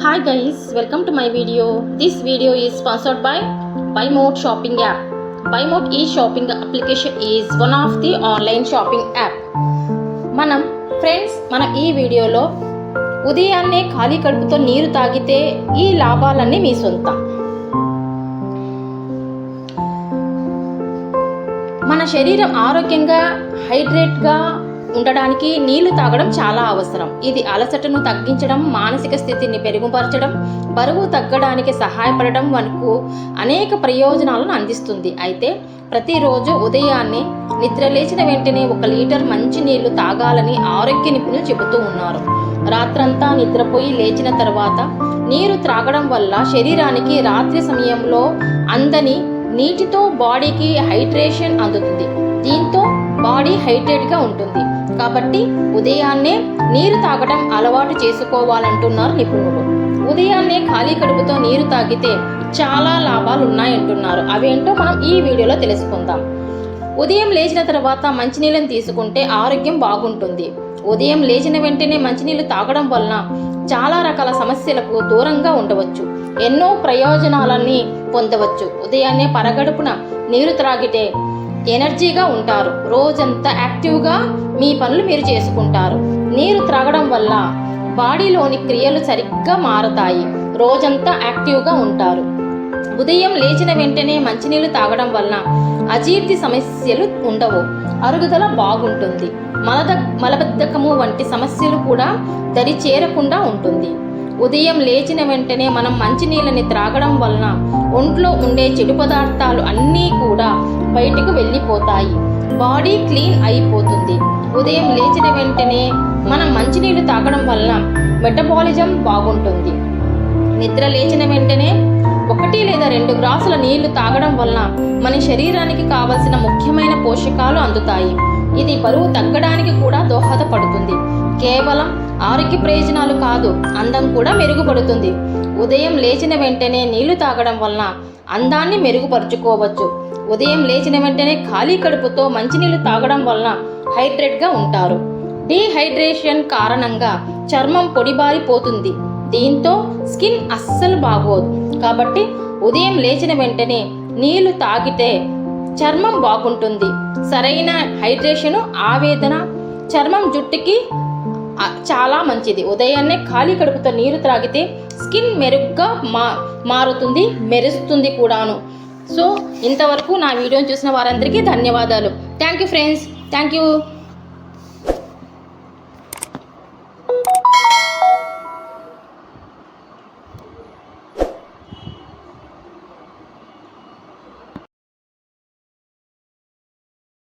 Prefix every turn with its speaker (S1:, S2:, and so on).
S1: Hi guys welcome to my video this video is sponsored by by Mot shopping app by Mot ఈ shopping application is one of the online shopping app మనం friends మన ఈ వీడియోలో ఉదయాన్నే ఖాళీ కడుపుతో నీరు తాగితే ఈ లాభాలన్నీ మీ సొంత. మన శరీరం ఆరోగ్యంగా హైడ్రేట్గా ఉండడానికి నీళ్ళు తాగడం చాలా అవసరం. ఇది అలసటను తగ్గించడం మానసిక స్థితిని మెరుగుపరచడం బరువు తగ్గడానికి సహాయపడడం వరకు అనేక ప్రయోజనాలను అందిస్తుంది. అయితే ప్రతిరోజు ఉదయాన్నే నిద్ర లేచిన వెంటనే ఒక లీటర్ మంచి నీళ్ళు తాగాలని ఆరోగ్య నిపుణులు చెబుతూ ఉన్నారు. రాత్రంతా నిద్రపోయి లేచిన తర్వాత నీరు త్రాగడం వల్ల శరీరానికి రాత్రి సమయంలో అందని నీటితో బాడీకి హైడ్రేషన్ అందుతుంది. దీంతో బాడీ హైడ్రేట్గా ఉంటుంది. కాబట్టి ఉదయాన్నే నీరు తాగడం అలవాటు చేసుకోవాలంటున్నారు నిపుణులు. ఉదయాన్నే ఖాళీ కడుపుతో నీరు తాగితే చాలా లాభాలు ఉన్నాయంటున్నారు అవేంటో మనం ఈ వీడియోలో తెలుసుకుందాం. ఉదయం లేచిన తర్వాత మంచినీళ్ళని తీసుకుంటే ఆరోగ్యం బాగుంటుంది. ఉదయం లేచిన వెంటనే మంచినీళ్ళు తాగడం వలన చాలా రకాల సమస్యలకు దూరంగా ఉండవచ్చు. ఎన్నో ప్రయోజనాలన్నీ పొందవచ్చు. ఉదయాన్నే పరగడుపున నీరు త్రాగితే ఎనర్జీగా ఉంటారు. రోజంతా యాక్టివ్గా మీ పనులు మీరు చేసుకుంటారు. నీరు త్రాగడం వల్ల బాడీలోని క్రియలు సరిగ్గా మారతాయి. రోజంతా యాక్టివ్గా ఉంటారు. ఉదయం లేచిన వెంటనే మంచినీళ్ళు తాగడం వలన అజీర్తి సమస్యలు ఉండవు. అరుగుదల బాగుంటుంది. మలద మలబద్ధకము వంటి సమస్యలు కూడా దరి చేరకుండా ఉంటుంది. ఉదయం లేచిన వెంటనే మనం మంచినీళ్ళని త్రాగడం వలన ఒంట్లో ఉండే చెడు పదార్థాలు అన్నీ కూడా బయటకు వెళ్ళిపోతాయి. బాడీ క్లీన్ అయిపోతుంది. ఉదయం లేచిన వెంటనే మనం మంచినీళ్ళు తాగడం వలన మెటబాలిజం బాగుంటుంది. నిద్ర లేచిన వెంటనే ఒకటి లేదా రెండు గ్లాసుల నీళ్ళు తాగడం వలన మన శరీరానికి కావలసిన ముఖ్యమైన పోషకాలు అందుతాయి. ఇది బరువు తగ్గడానికి కూడా దోహదపడుతుంది. కేవలం ఆరోగ్య ప్రయోజనాలు కాదు అందం కూడా మెరుగుపడుతుంది. ఉదయం లేచిన వెంటనే నీళ్ళు తాగడం వలన అందాన్ని మెరుగుపరుచుకోవచ్చు. ఉదయం లేచిన వెంటనే ఖాళీ కడుపుతో మంచినీళ్ళు తాగడం వలన హైడ్రేట్గా ఉంటారు. డీహైడ్రేషన్ కారణంగా చర్మం పొడిబారిపోతుంది. దీంతో స్కిన్ అస్సలు బాగోదు. కాబట్టి ఉదయం లేచిన వెంటనే నీళ్ళు తాగితే చర్మం బాగుంటుంది. సరైన హైడ్రేషన్ ఆవేదన చర్మం జుట్టుకి చాలా మంచిది. ఉదయాన్నే ఖాళీ కడుపుతో నీరు త్రాగితే స్కిన్ మెరుగ్గా మా మారుతుంది మెరుస్తుంది కూడాను. సో ఇంతవరకు నా వీడియోని చూసిన వారందరికీ ధన్యవాదాలు. Thank you friends. Thank you